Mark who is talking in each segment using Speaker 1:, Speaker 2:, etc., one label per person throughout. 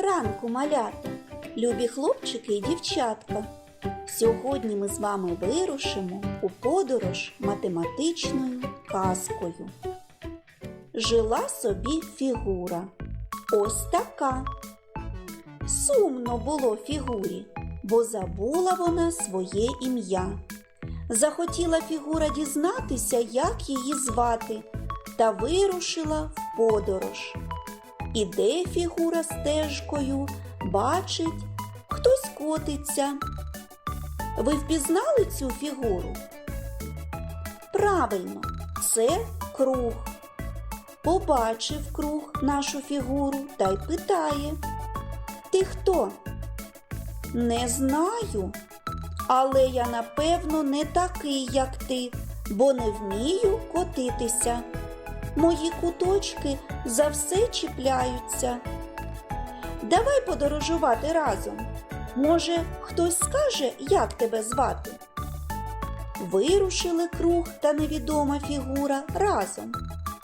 Speaker 1: ранку, малята, любі хлопчики і дівчатка. Сьогодні ми з вами вирушимо у подорож математичною казкою. Жила собі фігура. Ось така. Сумно було фігурі, бо забула вона своє ім'я. Захотіла фігура дізнатися, як її звати, та вирушила в подорож. Іде фігура стежкою, бачить, хтось котиться. Ви впізнали цю фігуру? Правильно, це круг. Побачив круг нашу фігуру та й питає. Ти хто? Не знаю, але я напевно не такий, як ти, бо не вмію котитися. Мої куточки за все чіпляються. Давай подорожувати разом. Може, хтось скаже, як тебе звати? Вирушили круг та невідома фігура разом.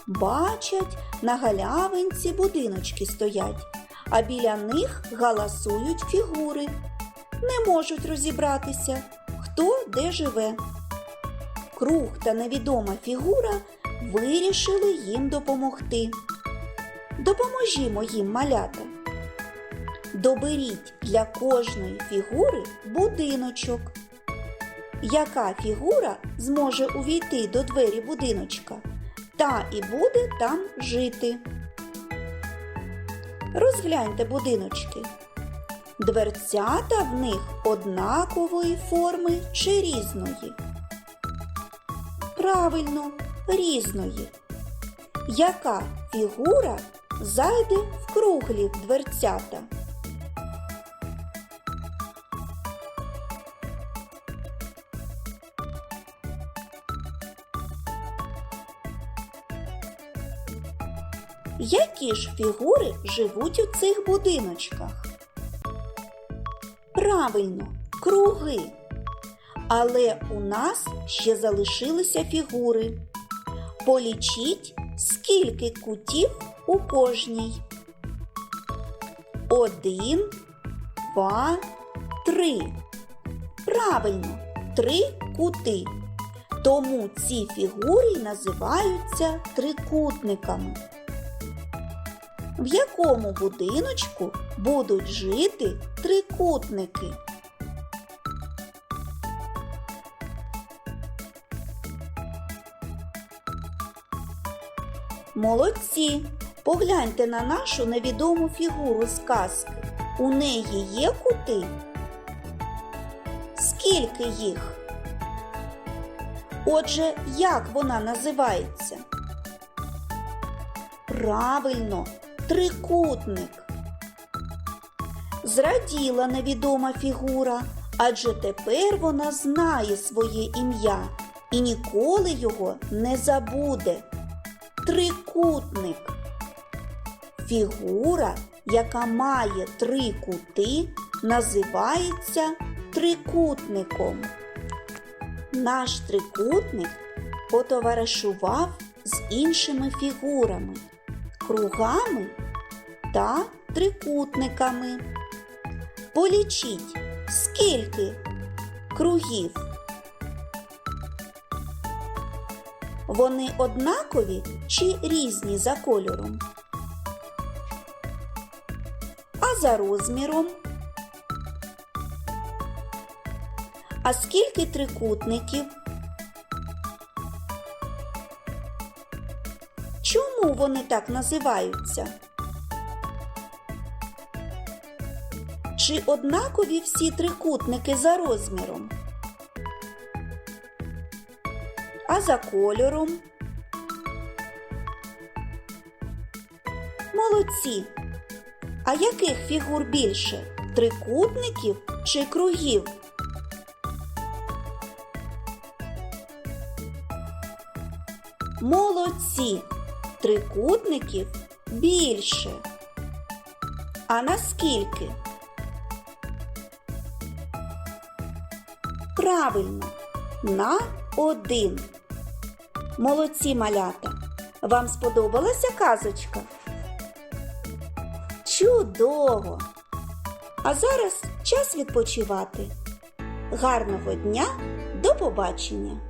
Speaker 1: Бачать, на галявинці будиночки стоять, а біля них галасують фігури. Не можуть розібратися, хто де живе. Круг та невідома фігура вирішили їм допомогти. Допоможімо їм малята. Доберіть для кожної фігури будиночок. Яка фігура зможе увійти до двері будиночка, та і буде там жити. Розгляньте будиночки. Дверцята в них однакової форми чи різної. Правильно, різної. Яка фігура зайде в круглі дверцята? Які ж фігури живуть у цих будиночках? Правильно, круги. Але у нас ще залишилися фігури. Полічіть, скільки кутів у кожній. Один, два, три. Правильно, три кути. Тому ці фігури називаються трикутниками. В якому будиночку будуть жити трикутники? Молодці! Погляньте на нашу невідому фігуру з казки. У неї є кути? Скільки їх? Отже, як вона називається? Правильно, трикутник. Зраділа невідома фігура, адже тепер вона знає своє ім'я і ніколи його не забуде. Трикутник. Фігура, яка має три кути, називається трикутником. Наш трикутник потоваришував з іншими фігурами, кругами та трикутниками. Полічіть, скільки кругів. Вони однакові чи різні за кольором? А за розміром? А скільки трикутників? Чому вони так називаються? Чи однакові всі трикутники за розміром? А за кольором? Молодці! А яких фігур більше? Трикутників чи кругів? Молодці! Трикутників більше. А наскільки? Правильно, на один. Молодці малята. Вам сподобалася казочка? Чудово! А зараз час відпочивати. Гарного дня, до побачення!